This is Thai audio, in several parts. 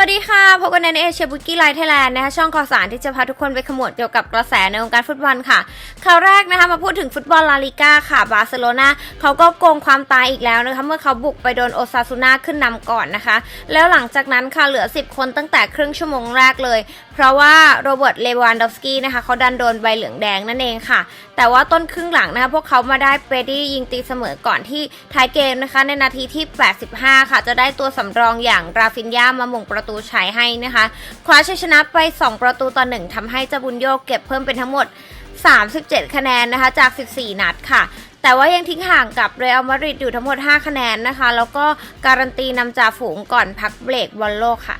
วัสดีค่ะ พบกันในเอเชียบุกี้ไลท์ไทยแลนด์นะคะช่องข่าวสารที่จะพาทุกคนไปขมวดเกี่ยวกับกระแสในวงการฟุตบอลค่ะ ข่าวแรกนะคะมาพูดถึงฟุตบอลลาลิก้าค่ะ บาร์เซโลนาเขาก็โกงความตายอีกแล้วนะคะ เมื่อเขาบุกไปโดนโอซาซูนาขึ้นนำก่อนนะคะ แล้วหลังจากนั้นค่ะเหลือ 10 คนตั้งแต่ครึ่งชั่วโมงแรกเลย เพราะว่าโรเบิร์ตเลวานดอฟสกี้นะคะเขาดันโดนใบเหลืองแดงนั่นเองค่ะ แต่ว่าต้นครึ่งหลังนะคะพวกเขามาได้เปดี้ยิงตีเสมอก่อนที่ท้ายเกมนะคะ ในนาทีที่ 85 ค่ะ จะได้ตัวสำรองอย่างราฟินยามาหม่งประตูชัยให้นะคะคว้าชัยชนะไป 2 ประตูต่อ1ทำให้เจาบุญโยกเก็บเพิ่มเป็นทั้งหมด 37 คะแนนนะคะจาก 14 นัดค่ะแต่ว่ายังทิ้งห่างกับเรอัลมาดริดอยู่ทั้งหมด 5 คะแนนนะคะ แล้วก็การันตีนำจ่าฝูงก่อนพักเบรกบอลโลกค่ะ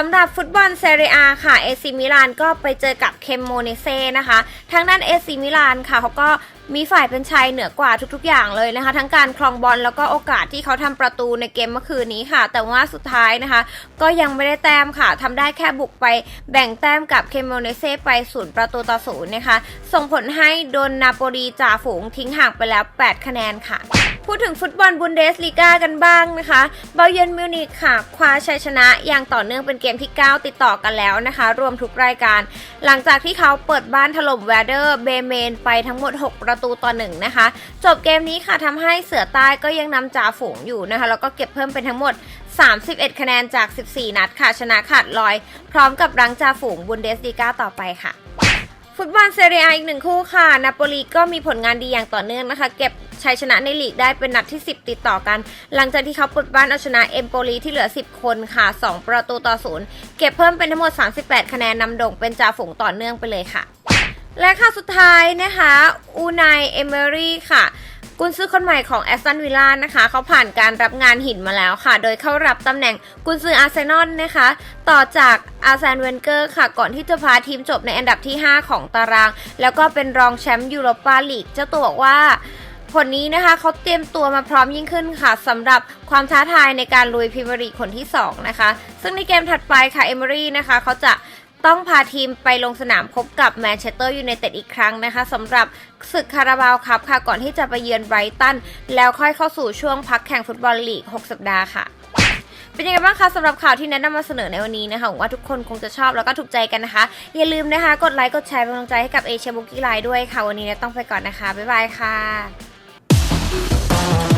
สำหรับฟุตบอลเซเรียค่ะเอซิมิลานก็ไปเจอกับเคมโมเนเซ่นะคะทางด้านเอซิมิลานค่ะเขาก็มีฝ่ายเป็นชัยเหนือกว่าทุกๆ อย่างเลยนะคะ ทั้งการครองบอลแล้วก็โอกาสที่เขาทำประตูในเกมเมื่อคืนนี้ค่ะ แต่ว่าสุดท้ายนะคะ ก็ยังไม่ได้แต้มค่ะทำได้แค่บุกไปแบ่งแต้มกับเคมโมเนเซ่ไปศูนย์ประตูต่อศูนย์นะคะ ส่งผลให้โดนนาโปลีจ่าฝูงทิ้งห่างไปแล้ว 8 คะแนนค่ะ พูดถึงฟุตบอลบุนเดสลีกากันบ้างนะคะเบาเยนมิวนิกค่ะ คว้าชัยชนะอย่างต่อเนื่องเป็นเกมที่ 9 ติดต่อกันแล้วนะคะ รวมทุกรายการ หลังจากที่เขาเปิดบ้านถล่มแวเดอร์เบเมนไปทั้งหมด 6 ประตูต่อ1นะคะ จบเกมนี้ค่ะทำให้เสือใต้ก็ยังนำจ่าฝูงอยู่นะคะ แล้วก็เก็บเพิ่มเป็นทั้งหมด 31 คะแนนจาก 14 นัดค่ะ ชนะขาดลอย พร้อมกับรังจ่าฝูงบุนเดสลีกาต่อไปค่ะฟุตบอลเซเรียอีกหนึ่งคู่ค่ะ นาโปลีก็มีผลงานดีอย่างต่อเนื่องนะคะ เก็บ ชัยชนะในลีกได้เป็นนัดที่ 10 ติดต่อกัน หลังจากที่เขาปลดบ้านเอาชนะเอมโปลีที่เหลือ 10 คนค่ะ 2 ประตูต่อศูนย์เก็บเพิ่มเป็นทั้งหมด 38 คะแนนนำโด่งเป็นจ่าฝูงต่อเนื่องไปเลยค่ะ และข่าวสุดท้ายนะคะอูนายเอเมอรี่ค่ะกุนซือคนใหม่ของแอสตันวิลล่านะคะ เขาผ่านการรับงานหินมาแล้วค่ะ โดยเข้ารับตำแหน่งกุนซืออาร์เซนอลนะคะ ต่อจากอาร์เซนเวนเกอร์ค่ะ ก่อนที่จะพาทีมจบในอันดับที่ 5 ของตาราง แล้วก็เป็นรองแชมป์ยูโรปาลีก เจ้าตัวบอกว่า ผลนี้นะคะเขาเตรียมตัวมาพร้อมยิ่งขึ้นค่ะสำหรับความท้าทายในการลุยพรีเมียร์ลีกคนที่ 2 นะคะ ซึ่งในเกมถัดไปค่ะเอมอรี่นะคะเขาจะต้องพาทีมไปลงสนามพบกับแมนเชสเตอร์ยูไนเต็ดอีกครั้งนะคะสำหรับศึกคาราบาวครับค่ะก่อนที่จะไปเยือนไบรตัน แล้วค่อยเข้าสู่ช่วงพักแข่งฟุตบอลลีก 6 สัปดาห์ค่ะ เป็นยังไงบ้างคะสำหรับข่าวที่แนะนำมาเสนอในวันนี้นะคะหวังว่าทุกคนคงจะชอบแล้วก็ถูกใจกันนะคะ อย่าลืมนะคะ กดไลค์กดแชร์เป็นกำลังใจให้กับเอเชียบุกี้ไลน์ด้วยค่ะ วันนี้เนี่ยต้องไปก่อนนะคะบ๊ายบายค่ะ Thank you.